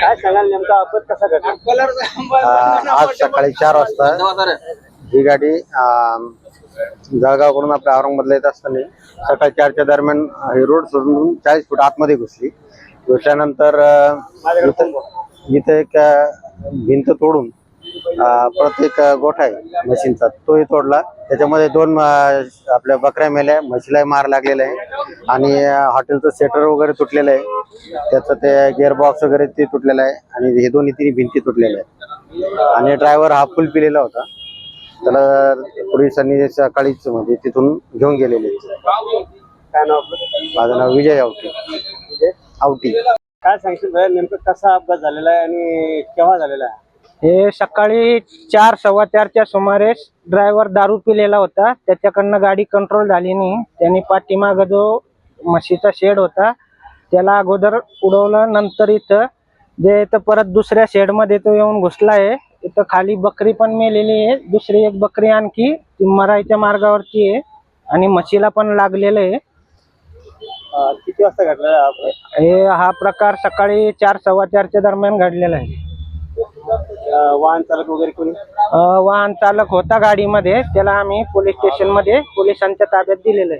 काय सांगाल नेमका अपघात कसा घडला आज सकाळी चार वाजता ही गाडी जळगावकडून आपल्या औरंगाबादला येत असताना सकाळी चारच्या दरम्यान ही रोड सोडून चाळीस फूट आतमध्ये घुसली. घुसल्यानंतर इथे इथं एक भिंत तोडून प्रत्येक परत एक गोठा आहे मशीनचा तोही तोडला. त्याच्यामध्ये दोन आपल्या बकऱ्या मेल्या म्हशीलाही मार लागलेला आहे. आणि हॉटेलचं सेटर वगैरे तुटलेलं आहे. त्याचं ते गिअरबॉक्स वगैरे ते तुटलेलं आहे आणि हे दोन्ही तिन्ही भिंती तुटलेल्या आहेत. आणि ड्रायव्हर हा फुल पिलेला होता. त्याला पोलिसांनी सकाळीच म्हणजे तिथून घेऊन गेलेले काय नाव आपलं? माझं नाव विजय आवटी आवटी काय सांगशील नेमकं कसा अपघात झालेला आहे आणि केव्हा झालेला आहे? हे सकाळी चार सव्वा चारच्या सुमारेस ड्रायव्हर दारू पिलेला होता. त्याच्याकडनं गाडी कंट्रोल झाली नाही. त्यांनी पाठीमागं जो म्हशीचा शेड होता. त्याला अगोदर उडवलं नंतर इथं जे इथं परत दुसऱ्या शेडमध्ये तो येऊन घुसला आहे. इथं खाली बकरी पण मेलेली आहे. दुसरी एक बकरी आणखी ती मरायच्या मार्गावरती आहे आणि म्हशीला पण लागलेलं आहे. किती वाजता घडलेला? हे हा प्रकार सकाळी चार सव्वा चारच्या दरम्यान घडलेला आहे. वाहन चालक वगैरे कोणी? वाहन चालक होता गाडीमध्ये. त्याला आम्ही पोलीस स्टेशनमध्ये पोलिसांच्या ताब्यात दिलेलं आहे.